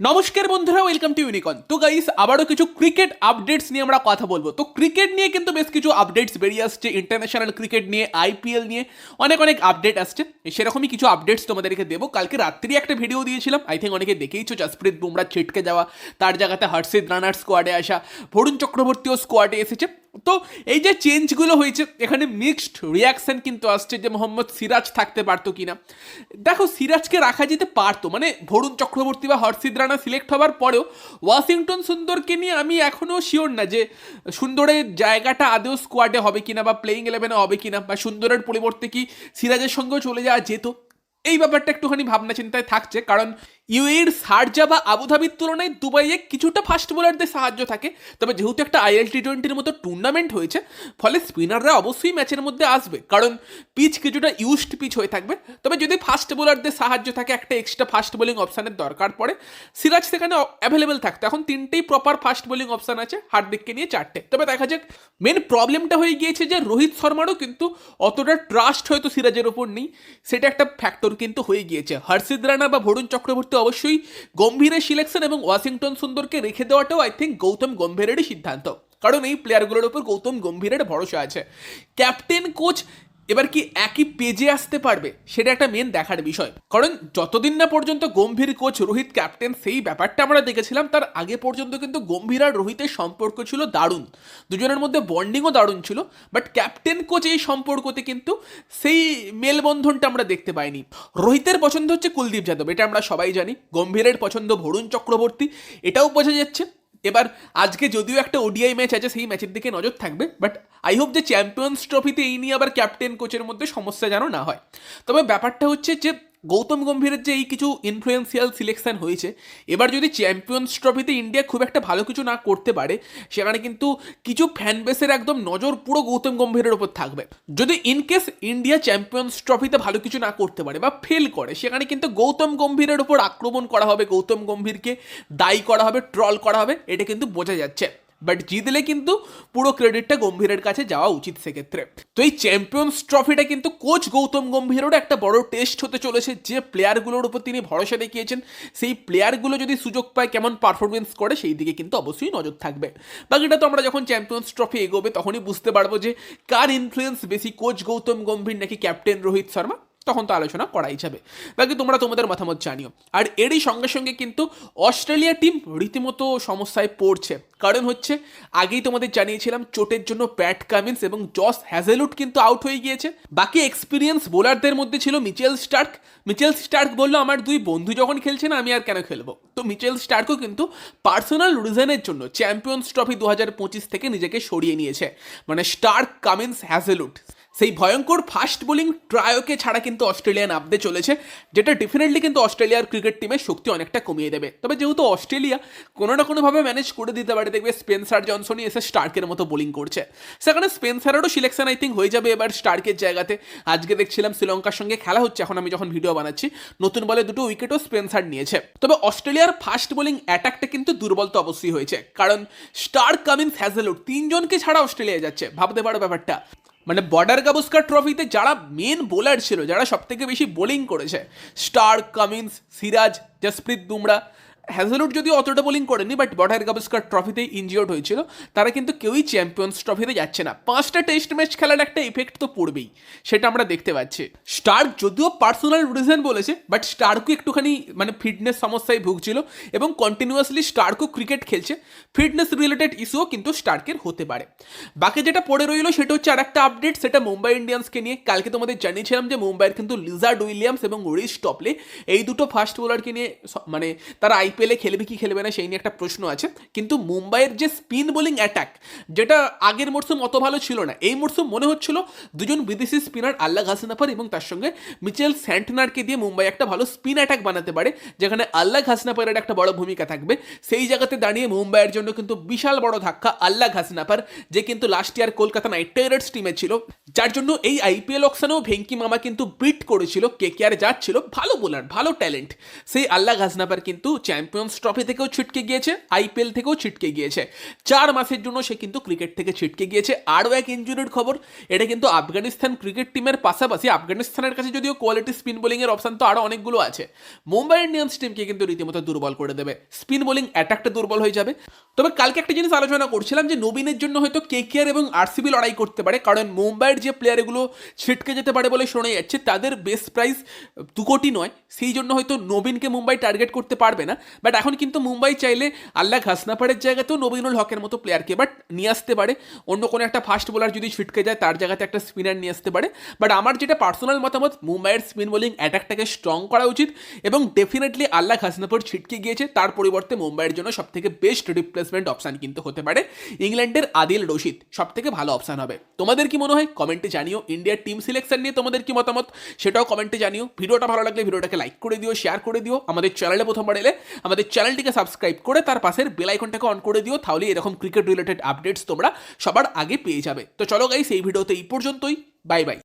নমস্কার বন্ধুরা welcome to ইউনিকন তো গাইস আবারও কিছু ক্রিকেট আপডেটস নিয়ে আমরা কথা বলব। তো ক্রিকেট নিয়ে কিন্তু বেশ কিছু আপডেটস বেরিয়ে আসছে ইন্টারন্যাশনাল ক্রিকেট নিয়ে আইপিএল নিয়ে, অনেক অনেক আপডেট আসছে। সেরকমই কিছু আপডেটস তোমাদেরকে দেবো। কালকে রাত্রি একটা ভিডিও দিয়েছিলাম। আই থিঙ্ক অনেকে দেখেইছো জসপ্রীত বুমরা ছিটকে যাওয়া, তার জায়গাতে হর্ষিত রানার স্কোয়াডে আসা ভরুণ চক্রবর্তীও স্কোয়াডে এসেছে। তো এই যে চেঞ্জগুলো হয়েছে, এখানে মিক্সড রিয়াকশন কিন্তু আসছে যে মোহাম্মদ সিরাজ থাকতে পারতো কিনা। দেখো, সিরাজকে রাখা যেতে পারতো মানে ভরুণ চক্রবর্তী বা হর্ষিত রানা সিলেক্ট হওয়ার পরেও ওয়াশিংটন সুন্দরকে নিয়ে আমি এখনও শিওর না যে সুন্দরের জায়গাটা আদৌ স্কোয়াডে হবে কিনা বা প্লেইং ইলেভেনে হবে কিনা, বা সুন্দরের পরিবর্তে কি সিরাজের সঙ্গেও চলে যাওয়া যেত। এই ব্যাপারটা একটুখানি ভাবনা চিন্তায় থাকছে, কারণ ইউএর সার্জা বা আবুধাবির তুলনায় দুবাইয়ে কিছুটা ফাস্ট বোলারদের সাহায্য থাকে। তবে যেহেতু একটা আইএল টি টোয়েন্টির মতো টুর্নামেন্ট হয়েছে, ফলে স্পিনাররা অবশ্যই ম্যাচের মধ্যে আসবে। কারণ পিচ কিছুটা ইউজড পিচ হয়ে থাকবে। তবে যদি ফাস্ট বোলারদের সাহায্য থাকে, একটা এক্সট্রা ফাস্ট বোলিং অপশানের দরকার পড়ে। সিরাজ সেখানে অ্যাভেলেবেল থাকতো। এখন তিনটেই প্রপার ফাস্ট বোলিং অপশান আছে, হার্দিককে নিয়ে চারটে। তবে দেখা যাক মেন প্রবলেমটা হয়ে গিয়েছে যে রোহিত শর্মারও কিন্তু অতটা ট্রাস্ট হয়তো সিরাজের ওপর নেই। সেটা একটা ফ্যাক্টর কিন্তু হয়ে গিয়েছে। হর্ষিদ রানা বা ভরুণ চক্রবর্তী অবশ্যই গম্ভীরের সিলেকশন এবং ওয়াশিংটন সুন্দরকে রেখে দেওয়াটাও আই থিঙ্ক গৌতম গম্ভীরেরই সিদ্ধান্ত। কারণ এই প্লেয়ারগুলোর উপর গৌতম গম্ভীরের ভরসা আছে। ক্যাপ্টেন কোচ এবার কি একই পেজে আসতে পারবে? সেটা একটা মেন দেখার বিষয়। কারণ যতদিন না পর্যন্ত গম্ভীর কোচ রোহিত ক্যাপ্টেন সেই ব্যাপারটা আমরা দেখেছিলাম, তার আগে পর্যন্ত কিন্তু গম্ভীর আর রোহিতের সম্পর্ক ছিল দারুণ। দুজনের মধ্যে বন্ডিংও দারুণ ছিল বাট ক্যাপ্টেন কোচ এই সম্পর্কতে কিন্তু সেই মেলবন্ধনটা আমরা দেখতে পাইনি। রোহিতের পছন্দ হচ্ছে কুলদীপ যাদব, এটা আমরা সবাই জানি। গম্ভীরের পছন্দ ভরুণ চক্রবর্তী, এটাও বোঝা যাচ্ছে। এবার আজকে যদিও একটা ওডিআই ম্যাচ আছে, সেই ম্যাচের দিকে নজর থাকবে বাট আই হোপ যে চ্যাম্পিয়ন্স ট্রফিতে এই নিয়ে আবার ক্যাপ্টেন কোচের মধ্যে সমস্যা যেন না হয়। তবে ব্যাপারটা হচ্ছে যে গৌতম গম্ভীরের যে এই কিছু ইনফ্লুয়েন্সিয়াল সিলেকশন হয়েছে, এবার যদি চ্যাম্পিয়ন্স ট্রফিতে ইন্ডিয়া খুব একটা ভালো কিছু না করতে পারে, সেখানে কিন্তু কিছু ফ্যান বেসের একদম নজর পুরো গৌতম গম্ভীরের ওপর থাকবে। যদি ইনকেস ইন্ডিয়া চ্যাম্পিয়ন্স ট্রফিতে ভালো কিছু না করতে পারে বা ফেল করে, সেখানে কিন্তু গৌতম গম্ভীরের ওপর আক্রমণ করা হবে, গৌতম গম্ভীরকে দায়ী করা হবে ট্রল করা হবে, এটা কিন্তু বোঝা যাচ্ছে। বাট জিতলে কিন্তু পুরো ক্রেডিটটা গম্ভীরের কাছে যাওয়া উচিত সেক্ষেত্রে। তো এই চ্যাম্পিয়ন্স ট্রফিটা কিন্তু কোচ গৌতম গম্ভীরেরও একটা বড় টেস্ট হতে চলেছে। যে প্লেয়ারগুলোর উপর তিনি ভরসা দেখিয়েছেন, সেই প্লেয়ারগুলো যদি সুযোগ পায়, কেমন পারফরমেন্স করে, সেই দিকে কিন্তু অবশ্যই নজর থাকবে। বাকিটা তো আমরা যখন চ্যাম্পিয়ন্স ট্রফি এগোবে, তখনই বুঝতে পারব যে কার ইনফ্লুয়েন্স বেশি কোচ গৌতম গম্ভীর নাকি ক্যাপ্টেন রোহিত শর্মা? তখন তো আলোচনা করাই যাবে। বাকি তোমরা তোমাদের মতামত জানিও। আর এরই সঙ্গে সঙ্গে কিন্তু অস্ট্রেলিয়া টিম রীতিমতো সমস্যায় পড়ছে। কারণ হচ্ছে, আগেই তোমাদের জানিয়েছিলাম, চোটের জন্য প্যাট কামিন্স এবং জস হ্যাজেলুড কিন্তু আউট হয়ে গিয়েছে। বাকি এক্সপিরিয়েন্স বোলারদের মধ্যে ছিল মিচেল স্টার্ক। মিচেল স্টার্ক বলল, আমার দুই বন্ধু যখন খেলছে না, আমি আর কেন খেলব? তো মিচেল স্টার্কও কিন্তু পার্সোনাল রিজনের জন্য চ্যাম্পিয়ন্স ট্রফি দু থেকে নিজেকে সরিয়ে নিয়েছে। মানে স্টার্ক, কামিন্স হ্যাজেলুড সেই ভয়ঙ্কর ফাস্ট বোলিং ট্রায়োকে ছাড়া কিন্তু অস্ট্রেলিয়া নামতে চলেছে, যেটা ডেফিনেটলি কিন্তু অস্ট্রেলিয়ার ক্রিকেট টিমের শক্তি অনেকটা কমিয়ে দেবে। তবে যেহেতু অস্ট্রেলিয়া কোনো না কোনোভাবে ম্যানেজ করে দিতে পারে, দেখবে স্পেন্সার জনসনই এসে স্টার্কের মতো বোলিং করছে। সেখানে স্পেন্সারেরও সিলেকশন আই থিঙ্ক হয়ে যাবে এবার স্টার্কের জায়গাতে। আজকে দেখছিলাম শ্রীলঙ্কার সঙ্গে খেলা হচ্ছে, এখন আমি যখন ভিডিও বানাচ্ছি, নতুন বলে দুটো উইকেটও স্পেন্সার নিয়েছে। তবে অস্ট্রেলিয়ার ফাস্ট বোলিং অ্যাটাকটা কিন্তু দুর্বল তো অবশ্যই হয়েছে, কারণ স্টার্ক কামিন্স হ্যাজেলুড তিনজনকে ছাড়া অস্ট্রেলিয়া যাচ্ছে। ভাবতে পারো ব্যাপারটা। মানে বর্ডার গাবস্কার ট্রফিতে যারা মেন বোলার ছিল, যারা সবথেকে বেশি বোলিং করেছে Starc Cummins, Siraj, Jasprit Bumrah Hazlewood যদি অতটা বোলিং করেনি বাট বর্ডার গাবস্কার ট্রফিতে ইনজিওর্ড হয়েছিল। তারা কিন্তু কেউই চ্যাম্পিয়ন্স ট্রফিতে যাচ্ছে না। পাঁচটা টেস্ট ম্যাচ খেলার একটা ইফেক্ট তো পড়বেই, সেটা আমরা দেখতে পাচ্ছি। স্টার্ক যদিও পার্সোনাল রিজন বলেছে বাট স্টার্কও একটুখানি মানে ফিটনেস সমস্যায় ভুগছিল এবং কন্টিনিউয়াসলি স্টার্কও ক্রিকেট খেলছে। ফিটনেস রিলেটেড ইস্যুও কিন্তু স্টার্কের হতে পারে। বাকি যেটা পড়ে রইল, সেটা হচ্ছে আর একটা আপডেট সেটা মুম্বাই ইন্ডিয়ান্সকে নিয়ে। কালকে তোমাদের জানিয়েছিলাম যে মুম্বাইয়ের কিন্তু লিজার্ড উইলিয়ামস এবং রিস টপলে এই দুটো ফাস্ট বোলারকে নিয়ে মানে তারা আইপিএলে খেলবে কি খেলবে না, সেই নিয়ে একটা প্রশ্ন আছে। কিন্তু মুম্বাইয়ের যে স্পিন বোলিং অ্যাটাক, যেটা আগের মরশুম অত ভালো ছিল না, এই মরশুম মনে হচ্ছিল দুজন বিদেশি স্পিনার আল্লাহ ঘাসনাফার এবং তার সঙ্গে মিচেল স্যান্টনারকে দিয়ে মুম্বাই একটা ভালো স্পিন অ্যাটাক বানাতে পারে, যেখানে আল্লাহ ঘাসনাফারের একটা বড় ভূমিকা থাকবে। সেই জায়গাতে দাঁড়িয়ে মুম্বাইয়ের জন্য কিন্তু বিশাল বড় ধাক্কা আল্লাহ ঘাসনাফার যে কিন্তু last year Kolkata Knight Riders টিমে ছিল। যার জন্য এই আইপিএল অকশানেও ভেঙ্কি মামা কিন্তু বিট করেছিল কে কে আর যাচ্ছিল, ভালো বোলার ভালো ট্যালেন্ট সেই আল্লাহ ঘাসনাফার কিন্তু চ্যাম্পিয়ন্স ট্রফি থেকেও ছিটকে গিয়েছে আইপিএল থেকেও ছিটকে গিয়েছে। চার মাসের জন্য সে কিন্তু ক্রিকেট থেকে ছিটকে গিয়েছে। আরও এক ইঞ্জুরির খবর, এটা কিন্তু আফগানিস্তান ক্রিকেট টিমের পাশাপাশি আফগানিস্তানের কাছে যদিও কোয়ালিটি স্পিন বোলিংয়ের অপশান তো আরও অনেকগুলো আছে। মুম্বাই ইন্ডিয়ান্স টিমকে কিন্তু রীতিমতো দুর্বল করে দেবে। স্পিন বোলিং অ্যাটাকটা দুর্বল হয়ে যাবে। তবে কালকে একটা জিনিস আলোচনা করছিলাম যে নবীনের জন্য হয়তো কেকেআর এবং আরসিবি লড়াই করতে পারে, কারণ মুম্বাইয়ের যে প্লেয়ারগুলো ছিটকে যেতে পারে বলে শোনা যাচ্ছে, তাদের বেস্ট প্রাইস দু কোটি নয়। সেই জন্য হয়তো নবীনকে মুম্বাই টার্গেট করতে পারবে না। বাট এখন কিন্তু মুম্বাই চাইলে আল্লাহ ঘাসনাপাড়ের জায়গাতেও নবীনুল হকের মতো প্লেয়ারকে বাট নিয়ে আসতে পারে। অন্য কোনো একটা ফাস্ট বোলার যদি ছিটকে যায়, তার জায়গাতে একটা স্পিনার নিয়ে আসতে পারে। বাট আমার যেটা পার্সোনাল মতামত, মুম্বাইয়ের স্পিন বোলিং অ্যাটাকটাকে স্ট্রং করা উচিত এবং ডেফিনেটলি আল্লাহ ঘাসনাপুর ছিটকে গিয়েছে। তার পরিবর্তে মুম্বাইয়ের জন্য সব থেকে বেস্ট রিপ্লেসমেন্ট অপশান কিন্তু হতে পারে ইংল্যান্ডের আদিল রশিদ। সব থেকে ভালো অপশান হবে। তোমাদের কি মনে হয়? কমেন্টে জানিও। ইন্ডিয়ার টিম সিলেকশন নিয়ে তোমাদের কি মতামত? সেটাও কমেন্টে জানিও। ভিডিওটা ভালো লাগলে ভিডিওটাকে লাইক করে দিও শেয়ার করে দিও। আমাদের চ্যানেলে প্রথমবার এলে আমাদের চ্যানেলটিকে সাবস্ক্রাইব করে তার পাশের বেল আইকনটাকে অন করে দিও, তাহলে এরকম ক্রিকেট রিলেটেড আপডেটস তোমরা সবার আগে পেয়ে যাবে। তো চলো গাই সেই ভিডিওতে এই পর্যন্তই। Bye bye